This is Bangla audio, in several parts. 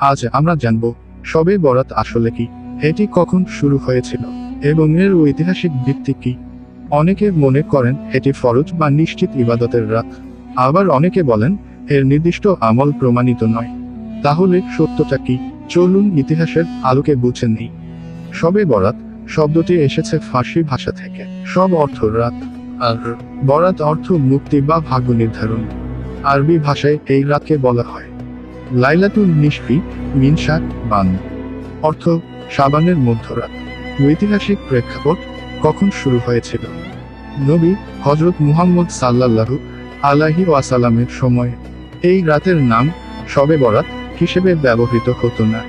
আজ আমরা জানব, সবে বরাত আসলে কি, এটি কখন শুরু হয়েছিল, এবং এর ঐতিহাসিক ভিত্তি কি। অনেকে মনে করেন, এটি ফরজ বা নিশ্চিত ইবাদতের রাত। আবার অনেকে বলেন, এর নির্দিষ্ট আমল প্রমাণিত নয়। তাহলে সত্যটা কি? চলুন ইতিহাসের আলোকে বুঝে নেই। সবে বরাত, শব্দটি এসেছে ফার্সি ভাষা থেকে। সব অর্থ রাত। আর বরাত অর্থ মুক্তি বা ভাগ্য নির্ধারণ। আরবি ভাষায় এই রাতকে বলা হয়। লাইলাতুল নিশফি মিনশাক বান। অর্থ, সাবানের মধ্যরাত ঐতিহাসিক প্রেক্ষাপট কখন শুরু হয়েছিল? নবী হজরত মুহাম্মদ সাল্লাল্লাহু আলাহি ওয়াসালামের সময়ে। এই রাতের নাম শবে বরাত হিসেবে ব্যবহৃত হতো না।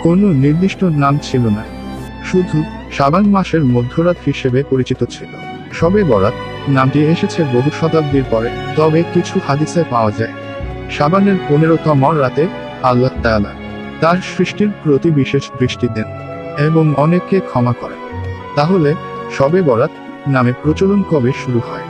কোনো নির্দিষ্ট নাম ছিল না। শুধু সাবান মাসের মধ্যরাত হিসেবে পরিচিত ছিল। শবে বরাত নামটি এসেছে বহু শতাব্দীর পরে, তবে কিছু হাদিসে পাওয়া যায়। শাবানের পনেরোতম রাতে আল্লাহ তাআলা তার সৃষ্টির প্রতি বিশেষ দৃষ্টি দেন এবং অনেককে ক্ষমা করেন। তাহলে শবে বরাত নামে প্রচলন কবে শুরু হয়?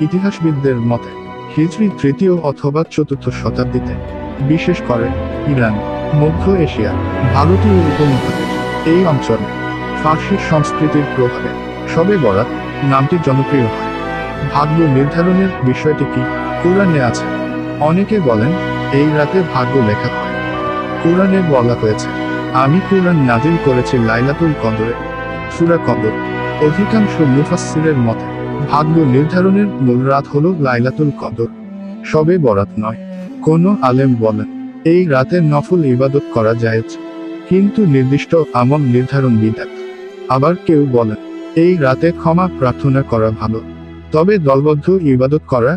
ইতিহাসবিদদের মতে, হিজরি তৃতীয় অথবা চতুর্থ শতাব্দীতে, বিশেষ করে ইরান, মধ্য এশিয়া, ভারতীয় উপমহাদেশ, এই অঞ্চলে ফার্সি সংস্কৃতির প্রভাবে শবে বরাত নামটি জনপ্রিয় হয়। ভাগ্য নির্ধারণের বিষয়টি কি কোরআনে আছে? অনেকে বলেন, এই রাতে ভাগ্য লেখা হয়। কোরআনে বলা হয়েছে, আমি কোরআন নাজিল করেছি লাইলাতুল কদরে। সুরা কদর, অধিকাংশ মুফাসসিরের মতে, ভাগ্য নির্ধারণের মূল রাত হলো লাইলাতুল কদর। সবে বরাত নয়, কোন আলেম বলেন, এই রাতে নফল ইবাদত করা যায় কিন্তু নির্দিষ্ট আমল নির্ধারণ বিধাত আবার কেউ বলেন, এই রাতে ক্ষমা প্রার্থনা করা ভালো, তবে দলবদ্ধ ইবাদত করা,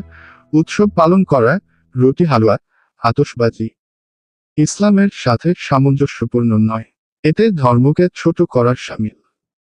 উৎসব পালন করা রুটি হালুয়া আতসবাজি ইসলামের সাথে সামঞ্জস্যপূর্ণ নয়। এতে ধর্মকে ছোট করার সামিল।